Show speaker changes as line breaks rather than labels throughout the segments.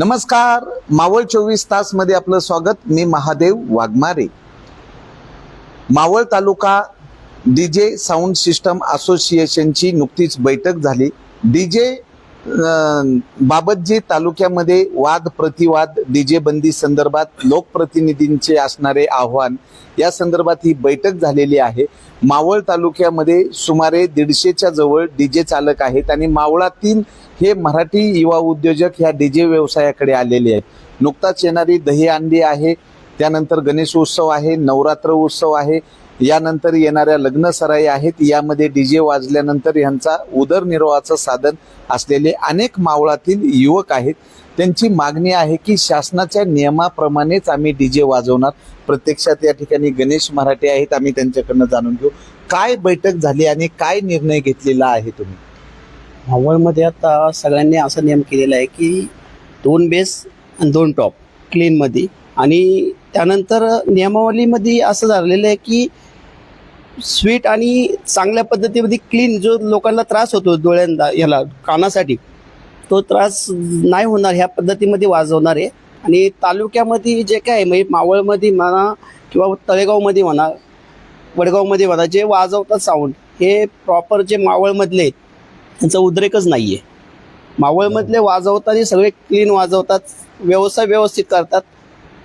नमस्कार. मावळ चोवीस तासमध्ये आपलं स्वागत. मी Mahadev Waghmare. Maval taluka DJ sound system असोसिएशनची नुकतीच बैठक झाली. डीजे बाबत जे तालुक्यामध्ये वाद प्रतिवाद डीजे बंदी संदर्भात लोकप्रतिनिधींचे असणारे आव्हान या संदर्भात ही बैठक झालेली आहे. मावळ तालुक्यामध्ये सुमारे दीडशेच्या जवळ डीजे चालक आहेत आणि मावळातील हे मराठी युवा उद्योजक ह्या डीजे व्यवसायाकडे आलेले आहेत. नुकताच येणारी दही अंडी आहे त्यानंतर गणेश उत्सव आहे नवरात्र उत्सव आहे यानंतर येणाऱ्या लग्न सराई आहेत यामध्ये डीजे वाजल्यानंतर यांचा उदरनिर्वाहाचं साधन असलेले अनेक मावळातील युवक आहेत. त्यांची मागणी आहे की शासनाच्या नियमाप्रमाणेच आम्ही डीजे वाजवणार. प्रत्यक्षात या ठिकाणी गणेश मराठे आहेत आम्ही त्यांच्याकडनं जाणून घेऊ. काय बैठक झाली आणि काय निर्णय घेतलेला आहे तुम्ही?
मावळमध्ये आता सगळ्यांनी असा नियम केलेला आहे की दोन बेस आणि दोन टॉप क्लीनमध्ये आणि त्यानंतर नियमावलीमध्ये असं झालेलं आहे की स्वीट आणि चांगल्या पद्धतीमध्ये क्लीन जो लोकांना त्रास होतो डोळ्यांना याला कानासाठी तो त्रास नाही होणार ह्या पद्धतीमध्ये वाजवणार आहे. आणि तालुक्यामध्ये जे काय आहे, म्हणजे मावळमध्ये म्हणा किंवा तळेगावमध्ये म्हणा वडगावमध्ये म्हणा जे वाजवतात साऊंड हे प्रॉपर जे मावळमधले आहेत त्यांचा उद्रेकच नाही आहे मावळमधले वाजवताना सगळे क्लीन वाजवतात व्यवसाय व्यवस्थित करतात.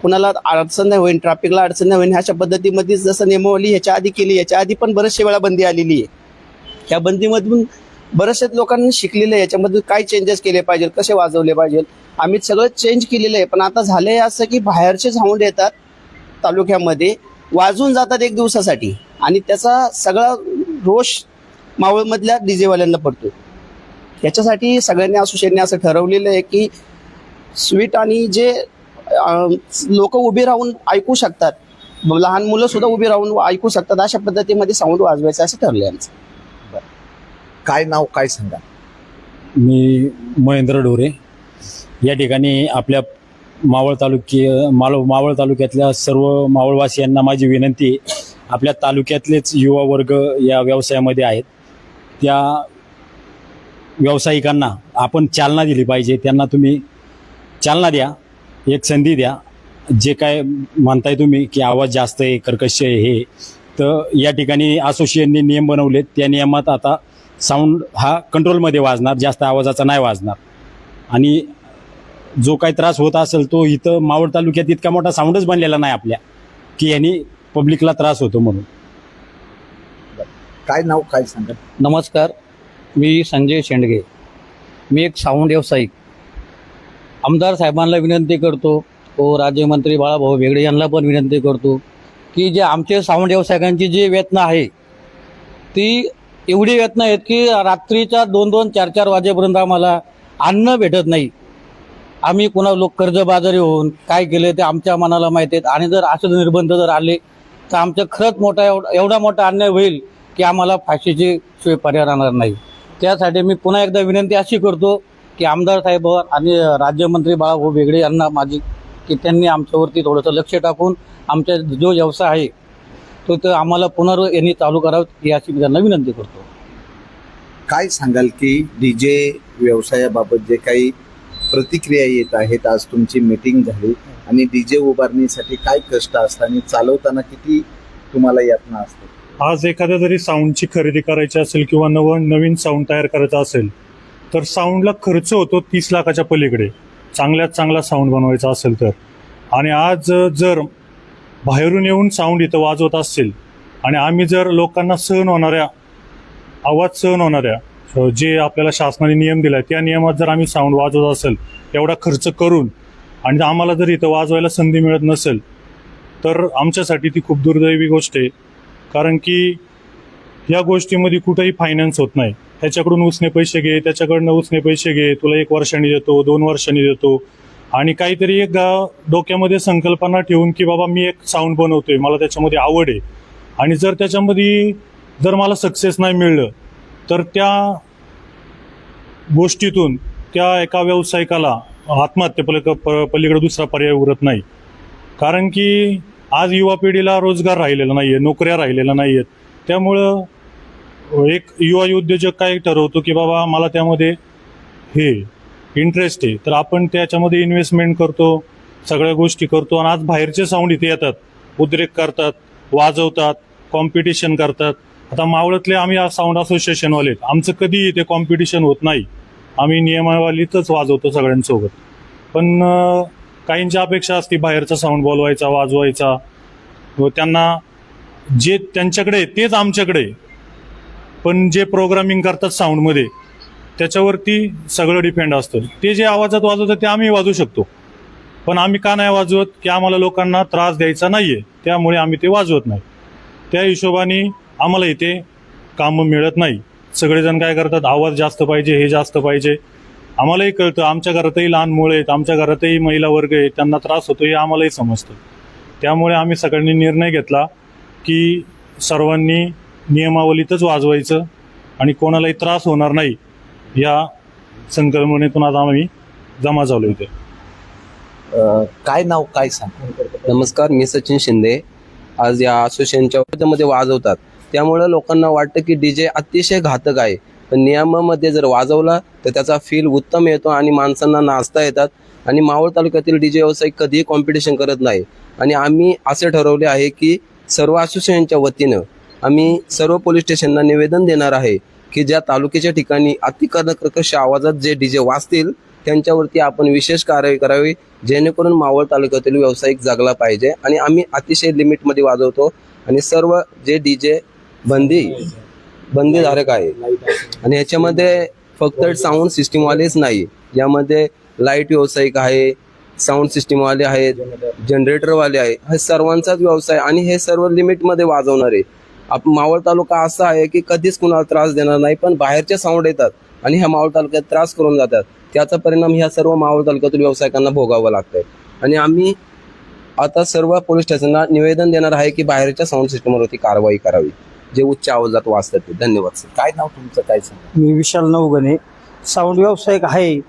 कुणाला अडचण नाही होईल ट्रॅफिकला अडचण नाही होईल अशा पद्धतीमध्ये जसं नियमावली ह्याच्या आधी केली याच्या आधी पण बरेचशे वेळा बंदी आलेली आहे. ह्या बंदीमधून बऱ्याचशा लोकांनी शिकलेलं आहे याच्यामधून काय चेंजेस केले पाहिजे कसे वाजवले पाहिजे आम्ही सगळं चेंज केलेलं आहे पण आता झालं आहे असं की बाहेरचे झाऊंड येतात तालुक्यामध्ये वाजून जातात एक दिवसासाठी. आणि त्याचा सगळा रोष मावळमधल्या डीजेवाल्यांना पडतो याच्यासाठी सगळ्यांनी असोसिएशनने असं ठरवलेलं आहे की स्वीट आणि जे लोक उभी राहून ऐकू शकतात लहान मुलं सुद्धा उभी राहून ऐकू शकतात अशा पद्धतीमध्ये साऊंड वाजवायचं असं ठरलं आमचं.
काय नाव काय सांगा?
मी महेंद्र ढोरे. या ठिकाणी आपल्या मावळ तालुकी मावळ मावळ तालुक्यातल्या सर्व मावळवासियांना माझी विनंती आहे. आपल्या तालुक्यातलेच युवा वर्ग या व्यवसायामध्ये आहेत. त्या व्यावसायिकांना आपण चालना दिली पाहिजे त्यांना तुम्ही चालना द्या एक संधी द्या. जे काय म्हणताय तुम्ही की आवाज जास्त आहे कर्कश आहे हे. तर या ठिकाणी असोसिएशनने नियम बनवलेत. त्या नियमात आता साऊंड हा कंट्रोलमध्ये वाजणार जास्त आवाजाचा नाही वाजणार. आणि जो काही त्रास होत असेल तो इथं मावळ तालुक्यात इतका मोठा साऊंडच बनलेला नाही आपल्या की यांनी पब्लिकला त्रास होतो म्हणून.
काय नाव काय सांगा?
नमस्कार. मी संजय शेंडगे. मी एक साऊंड व्यावसायिक. आमदार साहेबांना विनंती करतो व राज्यमंत्री बाळाभाऊ वेगळे यांना पण विनंती करतो की जे आमचे साऊंड व्यावसायिकांची जी वेतनं आहे ती एवढी वेतनं आहेत की रात्रीच्या दोन दोन चार चार वाजेपर्यंत आम्हाला अन्न भेटत नाही. आम्ही कुणा लोक कर्जबाजारी होऊन काय केलं ते आमच्या मनाला माहिती आहेत. आणि जर असे निर्बंध जर आले तर आमचं खरंच मोठा एवढा एवढा मोठा अन्याय होईल की आम्हाला फाशीची सोय पर्याय राहणार नाही. त्यासाठी मी पुन्हा एकदा विनंती अशी करतो की आमदार साहेब आणि राज्यमंत्री बाळाभाऊ बेगडे यांना माझी की त्यांनी आमच्यावरती थोडंसं लक्ष टाकून आमचा जो व्यवसाय आहे तो तर आम्हाला पुनर् यांनी चालू करावं ही अशी मी त्यांना विनंती करतो.
काय सांगाल की डी जे व्यवसायाबाबत जे काही प्रतिक्रिया येत आहेत आज तुमची मीटिंग झाली आणि डी जे उभारणीसाठी काय कष्ट असतात आणि चालवताना किती तुम्हाला यातना असतात?
आज एखाद्या जरी साऊंडची खरेदी करायची असेल किंवा नव नवीन साऊंड तयार करायचा असेल तर साऊंडला खर्च होतो तीस लाखाच्या पलीकडे. चांगल्यात चांगला साऊंड बनवायचा असेल तर. आणि आज जर बाहेरून येऊन साऊंड इथं वाजवत असेल आणि आम्ही जर लोकांना सहन होणाऱ्या आवाज सहन होणाऱ्या जे आपल्याला शासनाने नियम दिलाय त्या नियमात जर आम्ही साऊंड वाजवत असेल एवढा खर्च करून आणि आम्हाला जर इथं वाजवायला संधी मिळत नसेल तर आमच्यासाठी ती खूप दुर्दैवी गोष्ट आहे. कारण की या गोष्टीमध्ये कुठंही फायनान्स होत नाही. त्याच्याकडून उसने पैसे घे त्याच्याकडनं उसने पैसे घे तुला एक वर्षांनी देतो दोन वर्षांनी देतो. आणि काहीतरी एक डोक्यामध्ये संकल्पना ठेवून की बाबा मी एक साऊंड बनवतोय मला त्याच्यामध्ये आवड आहे. आणि जर त्याच्यामध्ये जर मला सक्सेस नाही मिळलं तर त्या गोष्टीतून त्या एका व्यावसायिकाला आत्महत्या प- पलीकडे दुसरा पर्याय उरत नाही. कारण की आज युवा पिढीला रोजगार राहिलेला नाहीये नोकऱ्या राहिलेल्या नाहीयेत. त्यामुळं एक युवा उद्योजक काय ठरवतो की बाबा मला त्यामध्ये हे इंटरेस्ट आहे. तर आपण त्याच्यामध्ये इन्व्हेस्टमेंट करतो सगळ्या गोष्टी करतो आणि आज बाहेरचे साऊंड इथे येतात. उद्रेक करतात वाजवतात कॉम्पिटिशन करतात. आता मावळतले आम्ही साऊंड असोसिएशनवाले आहेत. आमचं कधी इथे कॉम्पिटिशन होत नाही. आम्ही नियमावलीतच वाजवतो सगळ्यांसोबत. पण काहींची अपेक्षा असते बाहेरचा साऊंड बोलवायचा वाजवायचा. व त्यांना जे त्यांच्याकडे आहे तेच आमच्याकडे पण जे प्रोग्रामिंग करतात साऊंडमध्ये त्याच्यावरती सगळं डिपेंड असतं. ते जे आवाजात वाजवतात ते आम्ही वाजवू शकतो. पण आम्ही का नाही वाजवत की आम्हाला लोकांना त्रास द्यायचा नाही आहे त्यामुळे आम्ही ते वाजवत नाही. त्या हिशोबाने आम्हाला इथे कामं मिळत नाही. सगळेजण काय करतात आवाज जास्त पाहिजे हे जास्त पाहिजे. आम्हालाही कळतं आमच्या घरातही लहान मुलं आहेत आमच्या घरातही महिला वर्ग आहे त्यांना त्रास होतो हे आम्हालाही समजतं. त्यामुळे आम्ही सगळ्यांनी निर्णय घेतला की सर्वांनी नियमावलीतच वाजवायचं आणि कोणालाही त्रास होणार नाही या संकल्पनेतून आज आम्ही जमा झालो इथे.
काय नाव काय सांग?
नमस्कार मी सचिन शिंदे. आज या असोसिएशनच्या मध्ये वाजवतात. त्यामुळे लोकांना वाटतं की डीजे अतिशय घातक आहे. नियमामध्ये जर वाजवला तर त्याचा फील उत्तम येतो आणि माणसांना नाचता येतात. आणि मावळ तालुक्यातील डी जे व्यावसायिक कधीही कॉम्पिटिशन करत नाही. आणि आम्ही असे ठरवले आहे की सर्व असोसिएशनच्या वतीनं आम्ही सर्व पोलीस स्टेशनला निवेदन देणार आहे की ज्या तालुक्याच्या ठिकाणी अतिकर्णकर्कश आवाजात जे डी जे वाजतील त्यांच्यावरती आपण विशेष कारवाई करावी जेणेकरून मावळ तालुक्यातील व्यावसायिक जगला पाहिजे. आणि आम्ही अतिशय लिमिटमध्ये वाजवतो. आणि सर्व जे डी जे बंदी बंदीधारक आहे. आणि ह्याच्यामध्ये फक्त साऊंड सिस्टीमवालेच नाही. यामध्ये लाइट व्यावसायिक आहे साऊंड सिस्टीमवाले आहेत जनरेटरवाले आहे. हे सर्वांचाच व्यवसाय आणि हे सर्व लिमिटमध्ये वाजवणारे. आप मावळ तालुका असा आहे की कधीच कुणाला त्रास देणार नाही पण बाहेरचे साऊंड येतात आणि ह्या मावळ तालुक्यात त्रास करून जातात. त्याचा परिणाम ह्या सर्व मावळ तालुक्यातील व्यावसायिकांना भोगावं लागतंय. आणि आम्ही आता सर्व पोलीस स्टेशनला निवेदन देणार आहे की बाहेरच्या साऊंड सिस्टमवरती कारवाई करावी. जे उच्च आवाजात वाचतात ते. धन्यवाद सर.
काय नाव तुमचं? काय सांग?
मी विशाल नवगणे. साऊंड व्यावसायिक आहे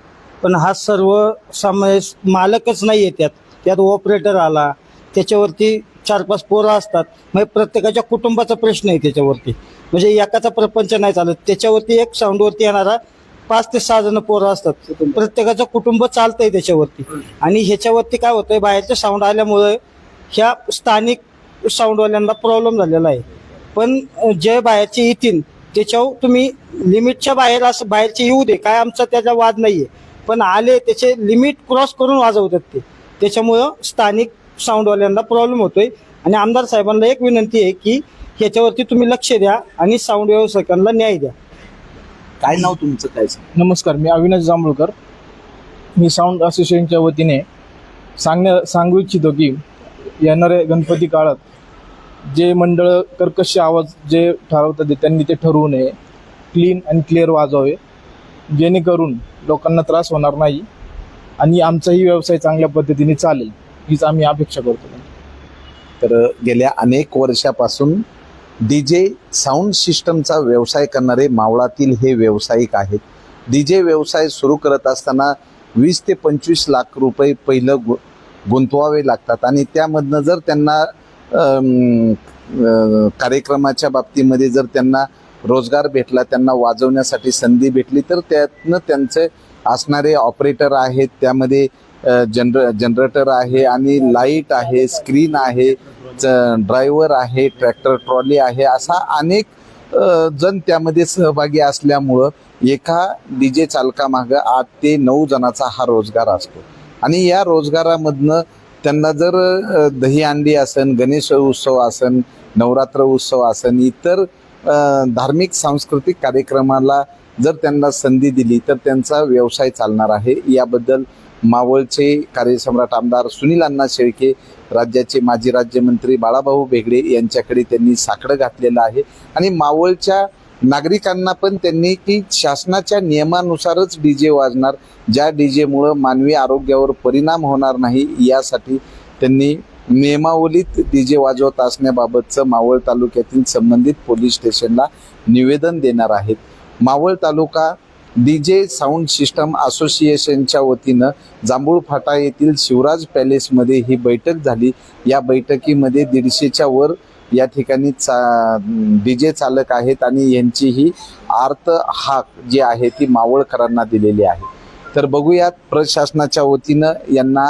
पण हा सर्व सामाय मालकच नाही आहे त्यात. त्यात ऑपरेटर आला त्याच्यावरती चार पाच पोरं असतात. म्हणजे प्रत्येकाच्या कुटुंबाचा प्रश्न आहे त्याच्यावरती. म्हणजे एकाचा प्रपंच नाही चालत. त्याच्यावरती एक साऊंडवरती येणारा पाच ते सहा जण पोरं असतात. प्रत्येकाचं कुटुंब चालतंय त्याच्यावरती. आणि ह्याच्यावरती काय होतंय बाहेरचे साऊंड आल्यामुळे ह्या स्थानिक साऊंडवाल्यांना प्रॉब्लेम झालेला आहे. पण जे बाहेरचे येतील त्याच्यावर तुम्ही लिमिटच्या बाहेर असं बाहेरचे येऊ दे काय आमचा त्याचा वाद नाहीये. पण आले त्याचे लिमिट क्रॉस करून वाजवतात ते. त्याच्यामुळं स्थानिक साऊंडवाल्यांना प्रॉब्लेम होतोय. आणि आमदार साहेबांना एक विनंती आहे की ह्याच्यावरती तुम्ही लक्ष द्या आणि साऊंड व्यावसायिकांना न्याय द्या.
काय नाव तुमचं काय
नमस्कार मी अविनाश जांभूळकर. मी साऊंड असोसिएशनच्या वतीने सांगण्या सांगू इच्छितो की येणाऱ्या गणपती काळात जे मंडळ कर्कश आवाज जे ठरवतात ते त्यांनी ते ठरवू नये. क्लीन आणि क्लिअर वाजवावे. जेणेकरून लोकांना त्रास होणार नाही आणि आमचाही व्यवसाय चांगल्या पद्धतीने चालेल हीच आम्ही अपेक्षा करतो.
तर गेल्या अनेक वर्षापासून डी जे साऊंड सिस्टमचा व्यवसाय करणारे मावळातील हे व्यावसायिक आहेत. डी जे व्यवसाय सुरू करत असताना वीस ते पंचवीस लाख रुपये पहिलं गु गुंतवावे लागतात आणि त्यामधनं जर त्यांना कार्यक्रमाच्या बाबतीमध्ये जर त्यांना रोजगार भेटला त्यांना वाजवण्यासाठी संधी भेटली तर त्यातनं त्यांचे असणारे ऑपरेटर आहेत त्यामध्ये जनर जनरेटर आहे आणि लाइट आहे स्क्रीन आहे ड्रायव्हर आहे ट्रॅक्टर ट्रॉली आहे असा अनेक जण त्यामध्ये सहभागी असल्यामुळं एका डीजे चालकामागं आठ ते नऊ जणाचा हा रोजगार असतो. आणि या रोजगारामधनं त्यांना जर दही दहीहंडी आसन गणेश उत्सव आसन नवरात्र उत्सव आसन इतर धार्मिक सांस्कृतिक कार्यक्रमाला जर त्यांना संधी दिली तर त्यांचा व्यवसाय चालणार आहे. याबद्दल मावळचे कार्यसम्राट आमदार सुनील अण्णा शेळके राज्याचे माजी राज्यमंत्री बाळाभाऊ बेगडे यांच्याकडे त्यांनी साकडं घातलेलं आहे. आणि मावळच्या नागरिकांना पण त्यांनी की शासनाच्या नियमानुसारच डी जे वाजणार. ज्या डी जेमुळं मानवी आरोग्यावर परिणाम होणार नाही यासाठी त्यांनी नियमावलीत डी जे वाजवत असण्याबाबतचं मावळ तालुक्यातील संबंधित पोलीस स्टेशनला निवेदन देणार आहेत. Maval taluka D J sound system असोसिएशनच्या वतीनं जांभूळ फाटा येथील शिवराज पॅलेसमध्ये ही बैठक झाली. या बैठकीमध्ये दीडशेच्या वर या ठिकाणी चा डीजे चालक आहेत आणि यांची ही आर्त हाक जी आहे ती मावळकरांना दिलेली आहे. तर बघूयात प्रशासनाच्या वतीनं यांना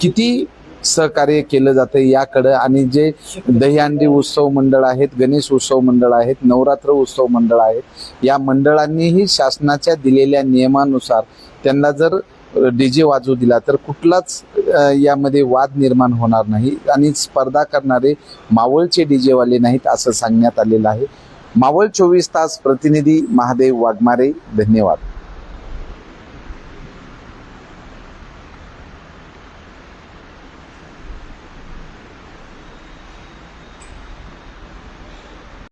किती सहकार्य केलं जातं याकडं आणि जे दहीहंडी उत्सव मंडळ आहेत गणेश उत्सव मंडळ आहेत नवरात्र उत्सव मंडळ आहेत या मंडळांनीही शासनाच्या दिलेल्या नियमानुसार त्यांना जर डी जे दिला तर कुठलाच यामध्ये वाद निर्माण होणार नाही आणि स्पर्धा करणारे मावळचे डी जेवाले नाहीत असं सांगण्यात आलेलं आहे. मावळ चोवीस तास प्रतिनिधी महादेव वाघमारे धन्यवाद.